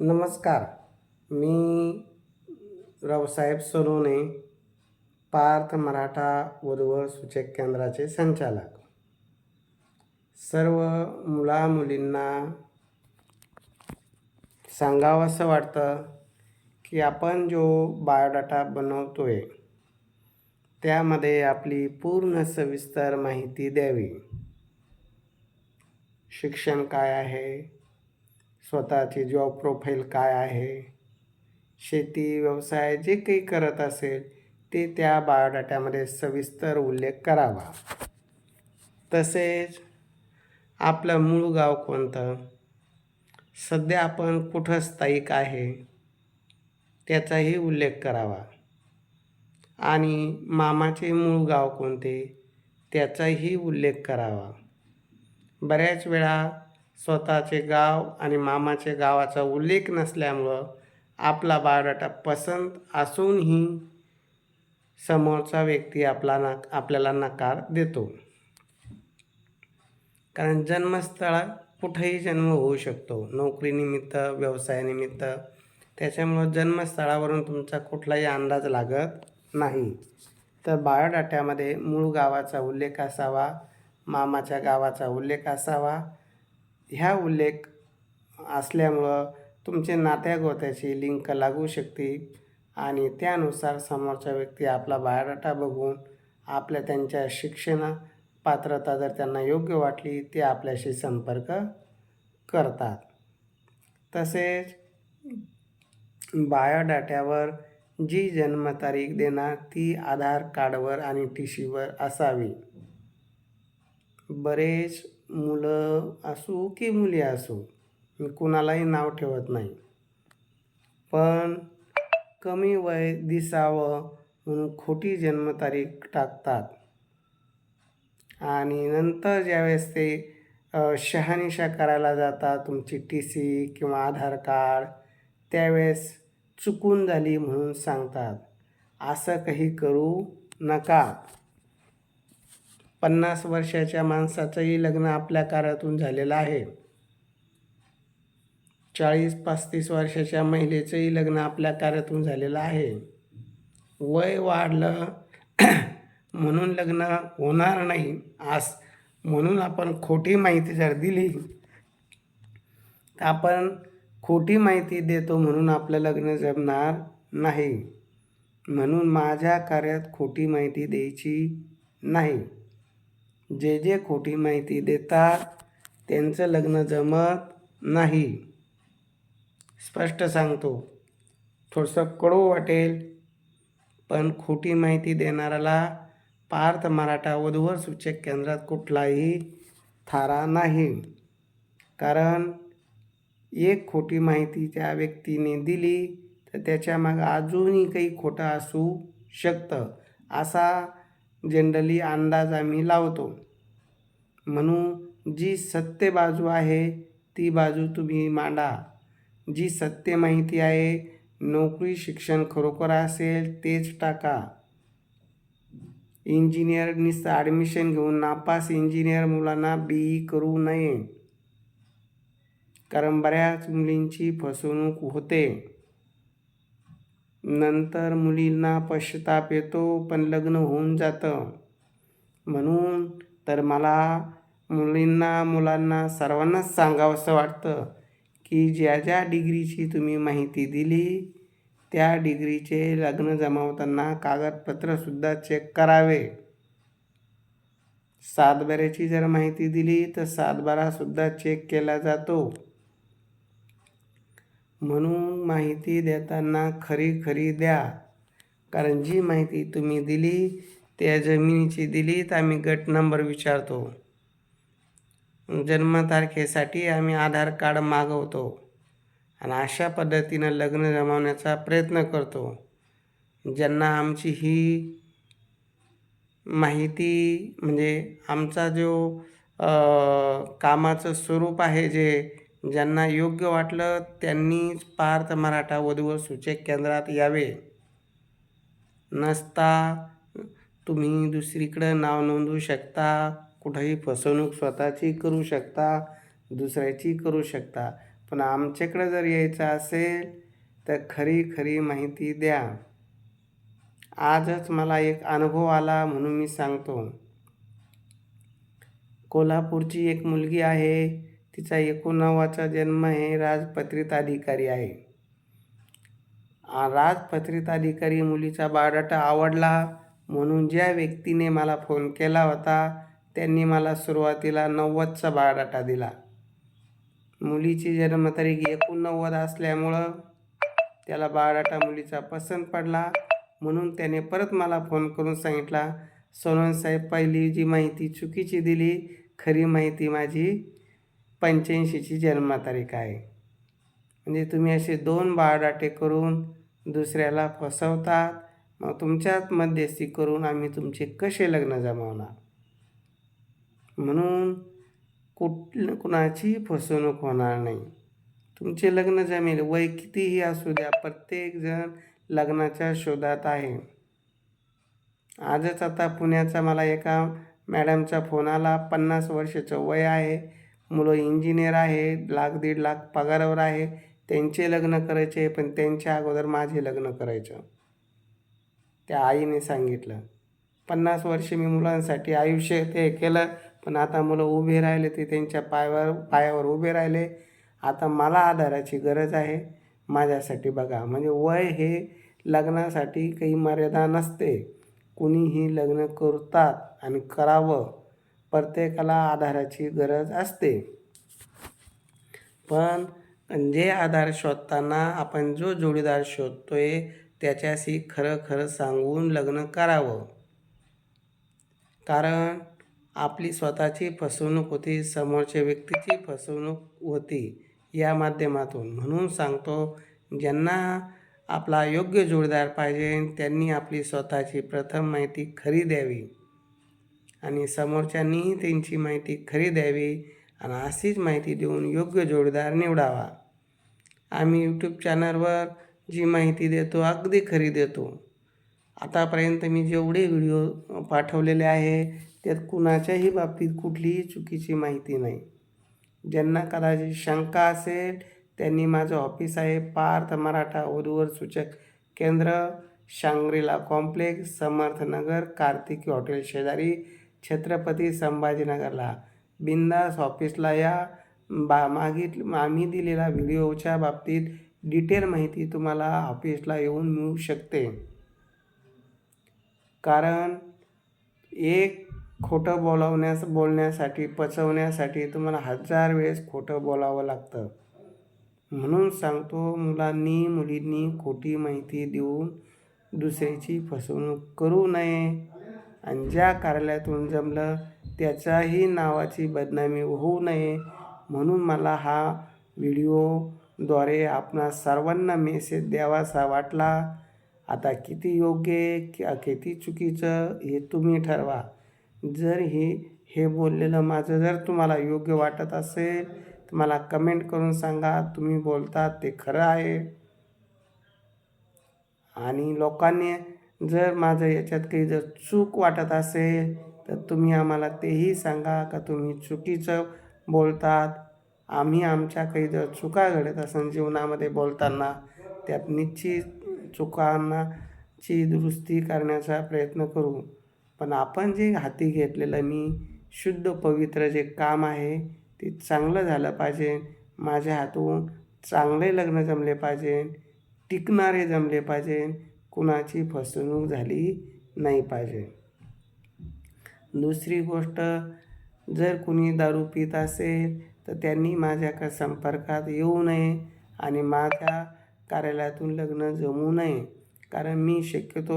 नमस्कार. मी रावसाहेब सोनवणे पार्थ मराठा वधूवर सूचक केंद्राचे संचालक. सर्व मुलामुलींना सांगावंसं वाटतं की आपण जो बायोडाटा बनवतो आहे त्यामध्ये आपली पूर्ण सविस्तर माहिती द्यावी. शिक्षण काय आहे? स्वतःची जॉब प्रोफाईल काय आहे? शेती व्यवसाय जे काही करत असेल ते त्या बायोडाट्यामध्ये सविस्तर उल्लेख करावा. तसेच आपलं मूळ गाव कोणतं? सध्या आपण कुठं स्थायिक आहे? त्याचाही उल्लेख करावा. आणि मामाचे मूळ गाव कोणते? त्याचाही उल्लेख करावा. बऱ्याच वेळा स्वतःचे गाव आणि मामाचे गावाचा उल्लेख नसल्यामुळं आपला बायोडाटा पसंत असूनही समोरचा व्यक्ती आपला ना आपल्याला नकार देतो. कारण जन्मस्थळ कुठेही जन्म होऊ शकतो. नोकरीनिमित्त व्यवसायानिमित्त त्याच्यामुळं जन्मस्थळावरून तुमचा कुठलाही अंदाज लागत नाही. तर बायोडाट्यामध्ये मूळ गावाचा उल्लेख असावा मामाच्या गावाचा उल्लेख असावा ह्या उल्लेख असल्यामुळं तुमचे नात्यागोत्याची लिंक लागू शकते आणि त्यानुसार समोरचा व्यक्ती आपला बायोडाटा बघून आपल्या त्यांच्या शिक्षण पात्रता जर त्यांना योग्य वाटली ते आपल्याशी संपर्क करतात. तसेच बायोडाट्यावर जी जन्मतारीख देणार ती आधार कार्डवर आणि टी सीवर असावी. बरेच मुलं असो की मुली असो मी कुणालाही नाव ठेवत नाही. पण कमी वय दिसावं म्हणून खोटी जन्मतारीख टाकतात. आणि नंतर ज्यावेळेस ते शहानिशा करायला जातात तुमची टी सी किंवा आधार कार्ड त्यावेळेस चुकून झाली म्हणून सांगतात. असं काही करू नका. पन्नास वर्षाच्या माणसाचंही लग्न आपल्या कार्यातून झालेलं आहे. चाळीस पस्तीस वर्षाच्या महिलेचंही लग्न आपल्या कार्यातून झालेलं आहे. वय वाढलं म्हणून लग्न होणार नाही. आस म्हणून आपण खोटी माहिती जर दिली तर आपण खोटी माहिती देतो म्हणून आपलं लग्न जमणार नाही. म्हणून माझ्या कार्यात खोटी माहिती द्यायची नाही. जे जे खोटी माहिती देतात त्यांचं लग्न जमत नाही. स्पष्ट सांगतो. थोडंसं कडू वाटेल पण खोटी माहिती देणाऱ्याला पार्थ मराठा वधूवर सूचक केंद्रात कुठलाही थारा नाही. कारण एक खोटी माहिती त्या व्यक्तीने दिली तर त्याच्यामागं अजूनही काही खोटं असू शकतं असा जनरली अंदाज आम्ही लावतो. म्हणून जी सत्य बाजू आहे ती बाजू तुम्ही मांडा. जी सत्य माहिती आहे नोकरी शिक्षण खरोखर असेल तेच टाका. इंजिनियर नुसतं ॲडमिशन घेऊन नापास इंजिनियर मुलांना बी ई करू नये. कारण बऱ्याच मुलींची फसवणूक होते. नंतर मुलींना पश्चाताप येतो पण लग्न होऊन जातं. म्हणून तर मला मुलींना मुलांना सर्वांनाच सांगावंसं वाटतं की ज्या ज्या डिग्रीची तुम्ही माहिती दिली त्या डिग्रीचे लग्न जमावताना कागदपत्रंसुद्धा चेक करावे. सातबाऱ्याची जर माहिती दिली तर सातबारासुद्धा चेक केला जातो. म्हणून माहिती देताना खरी खरी द्या. कारण जी माहिती तुम्ही दिली त्या जमिनीची दिली तर आम्ही गट नंबर विचारतो. जन्मतारखेसाठी आम्ही आधार कार्ड मागवतो आणि अशा पद्धतीनं लग्न जमावण्याचा प्रयत्न करतो. ज्यांना आमची ही माहिती म्हणजे आमचा जो कामाचं स्वरूप आहे जे ज्यांना योग्य वाटलं त्यांनीच पार्थ मराठा वधूवर सूचक केंद्रात यावे. नसता तुम्ही दुसरीकडं नाव नोंदवू शकता कुठंही फसवणूक स्वतःची करू शकता दुसऱ्याची करू शकता. पण आमच्याकडं जर यायचं असेल तर खरी खरी माहिती द्या. आजच मला एक अनुभव आला म्हणून मी सांगतो. कोल्हापूरची एक मुलगी आहे तिचा एकोणावाचा जन्म हे राजपत्रित अधिकारी आहे. राजपत्रित अधिकारी मुलीचा बायोडाटा आवडला म्हणून ज्या व्यक्तीने मला फोन केला होता त्यांनी मला सुरुवातीला नव्वदचा बायोडाटा दिला. मुलीची जन्मतारीख एकोणनव्वद असल्यामुळं त्याला बायोडाटा मुलीचा पसंत पडला म्हणून त्याने परत मला फोन करून सांगितला सोनन साहेब पहिली जी माहिती चुकीची दिली खरी माहिती माझी पंच्याऐंशीची जन्मतारीख आहे. म्हणजे तुम्ही असे दोन बायोडाटे करून दुसऱ्याला फसवतात. मग तुमच्यात मध्यस्थी करून आम्ही तुमचे कसे लग्न जमवणार? म्हणून कुठ कुणाची फसवणूक होणार नाही. तुमचे लग्न जमेल. वय कितीही असू द्या प्रत्येकजण लग्नाच्या शोधात आहे. आजच आता पुण्याचा मला एका मॅडमचा फोन आला. पन्नास वर्षाचं वय आहे. मुलं इंजिनियर आहे लाख दीड लाख पगारावर आहे त्यांचे लग्न करायचे पण त्यांच्या अगोदर माझे लग्न करायचं. त्या आईने सांगितलं. पन्नास वर्ष मी मुलांसाठी आयुष्य ते केलं पण आता मुलं उभे राहिले ते त्यांच्या पायावर पायावर उभे राहिले. आता मला आधाराची गरज आहे. माझ्यासाठी बघा म्हणजे वय हे लग्नासाठी काही मर्यादा नसते. कुणीही लग्न करतात आणि करावं. प्रत्येकाला आधाराची गरज असते. पण जे आधार शोधताना आपण जो जोडीदार शोधतोय त्याच्याशी खरं खरं सांगून लग्न करावं. कारण आपली स्वतःची फसवणूक होती समोरच्या व्यक्तीची फसवणूक होती या माध्यमातून. म्हणून सांगतो ज्यांना आपला योग्य जोडीदार पाहिजे त्यांनी आपली स्वतःची प्रथम माहिती खरी द्यावी. आणि समोरच्यांनीही त्यांची माहिती खरी द्यावी आणि अशीच माहिती देऊन योग्य जोडीदार निवडावा. आम्ही यूट्यूब चॅनलवर जी माहिती देतो अगदी खरी देतो. आतापर्यंत मी जेवढे व्हिडिओ पाठवलेले आहे त्यात कुणाच्याही बाबतीत कुठलीही चुकीची माहिती नाही. ज्यांना कदाचित शंका असेल त्यांनी माझं ऑफिस आहे पार्थ मराठा वधूवर सूचक केंद्र Shangrila complex Samarthnagar Kartiki hotel शेजारी छत्रपती संभाजीनगरला. बिंदास ऑफिसला या बा मागित आम्ही दिलेला व्हिडिओच्या बाबतीत डिटेल माहिती तुम्हाला ऑफिसला येऊन मिळू शकते. कारण एक खोटं बोलावण्यास बोलण्यासाठी पचवण्यासाठी तुम्हाला हजार वेळेस खोटं बोलावं लागतं. म्हणून सांगतो मुलांनी मुलींनी खोटी माहिती देऊन दुसऱ्याची फसवणूक करू नये. आणि ज्या कार्यालयातून जमलं त्याच्याही नावाची बदनामी होऊ नये म्हणून मला हा व्हिडिओद्वारे आपणा सर्वांना मेसेज द्यावासा वाटला. आता किती योग्य कि किती चुकीचं हे तुम्ही ठरवा. जर हे हे बोललेलं माझं जर तुम्हाला योग्य वाटत असेल तर मला कमेंट करून सांगा. तुम्ही बोलतात ते खरं आहे. आणि लोकांनी जर माझं याच्यात काही जर चूक वाटत असेल तर तुम्ही आम्हाला तेही सांगा का तुम्ही चुकीचं बोलतात? आम्ही आमच्या काही जर चुका घडत असेल जीवनामध्ये बोलताना त्यात निश्चित चुकांनाची दुरुस्ती करण्याचा प्रयत्न करू. पण आपण जे हाती घेतलेलं मी शुद्ध पवित्र जे काम आहे ते चांगलं झालं पाहिजे. माझ्या हातून चांगले लग्न जमले पाहिजे. टिकणारे जमले पाहिजे. कुणाची फसवणूक झाली नाही पाहिजे. दुसरी गोष्ट जर कुणी दारू पित असेल तर त्यांनी माझ्याकडे संपर्कात येऊ नये आणि माझ्या कार्यालयातून लग्न जमू नये कारण मी शक्यतो